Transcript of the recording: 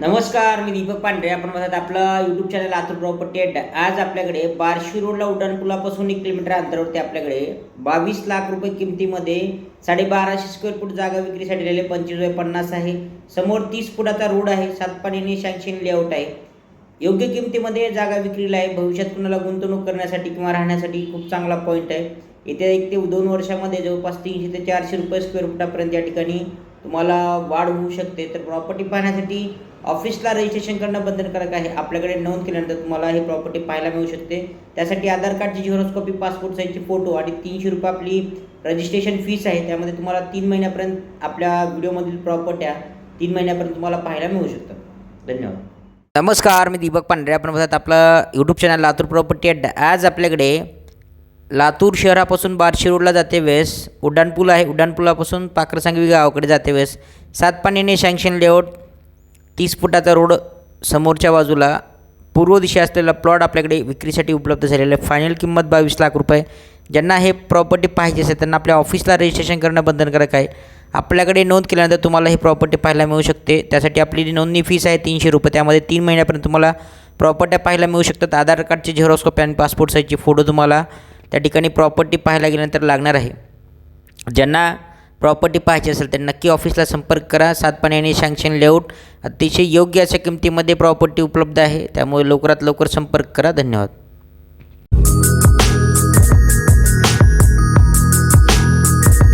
नमस्कार मी दीपक पांढरे. आपण म्हणतात आपलं यूट्यूब चॅनल लातूर प्रॉपर्टी अड्डा आज आपल्याकडे बार्शी रोडला उड्डाण पुलापासून एक किलोमीटर अंतरावरती आपल्याकडे बावीस लाख रुपये किमतीमध्ये साडेबाराशे स्क्वेअर फूट जागा विक्रीसाठी दिलेले पंचवीस बाय पन्नास आहे. समोर तीस फुटाचा रोड आहे सात पाणीने लेआउट आहे. योग्य किमतीमध्ये जागा विक्रीला आहे. भविष्यात कुणाला गुंतवणूक करण्यासाठी किंवा राहण्यासाठी खूप चांगला पॉईंट आहे. येत्या एक ते दोन वर्षामध्ये जवळपास तीनशे ते चारशे रुपये स्क्वेअर फुटापर्यंत या ठिकाणी तुम्हाला वाढ होऊ शकते. तर प्रॉपर्टी पाहण्यासाठी ऑफिसला रजिस्ट्रेशन करणं बंधनकारक आहे. आपल्याकडे नोंद केल्यानंतर तुम्हाला ही प्रॉपर्टी पाहायला मिळू शकते. त्यासाठी आधार कार्डची झेरोस्कॉपी पासपोर्ट साईजचे फोटो आणि तीनशे रुपये आपली रजिस्ट्रेशन फीस आहे. त्यामध्ये तुम्हाला तीन महिन्यापर्यंत आपल्या व्हिडिओमधील प्रॉपर्ट्या तीन महिन्यापर्यंत तुम्हाला पाहायला मिळू शकतात धन्यवाद. नमस्कार मी दीपक पांढरे. आपण बघत आपलं यूट्यूब चॅनल लातूर प्रॉपर्टी अड्डा आज आपल्याकडे लातूर शहरापासून बार्शी रोडला जाते वेळेस उड्डाणपूल आहे उड्डाणपुलापासून पाखरसांगवी गावाकडे जाते वेळेस सातपाणीने शँक्शन लेआउट तीस फुटाचा रोड समोरच्या बाजूला. पूर्व दिशा असलेला प्लॉट आपल्याकडे विक्रीसाठी उपलब्ध झालेला आहे. फायनल किंमत बावीस लाख रुपये. ज्यांना हे प्रॉपर्टी पाहिजे असेल त्यांना आपल्या ऑफिसला रजिस्ट्रेशन करणं बंधनकारक आहे. आपल्याकडे नोंद केल्यानंतर तुम्हाला ही प्रॉपर्टी पाहायला मिळू शकते. त्यासाठी आपली जी नोंदणी फीस आहे तीनशे रुपये. त्यामध्ये तीन महिन्यापर्यंत तुम्हाला प्रॉपर्ट्या पाहायला मिळू शकतात. आधार कार्डचे झेरॉस्कॉपी आणि पासपोर्ट साईजचे फोटो तुम्हाला. त्या ठिकाणी प्रॉपर्टी पाहायला गेल्यानंतर लागणार आहे. ज्यांना प्रॉपर्टी पाहायची असेल तर नक्की ऑफिसला संपर्क करा. सातपाणी आणि सँक्शन लेआउट अतिशय योग्य अशा किमतीमध्ये प्रॉपर्टी उपलब्ध आहे. त्यामुळे लवकरात लवकर संपर्क करा. धन्यवाद.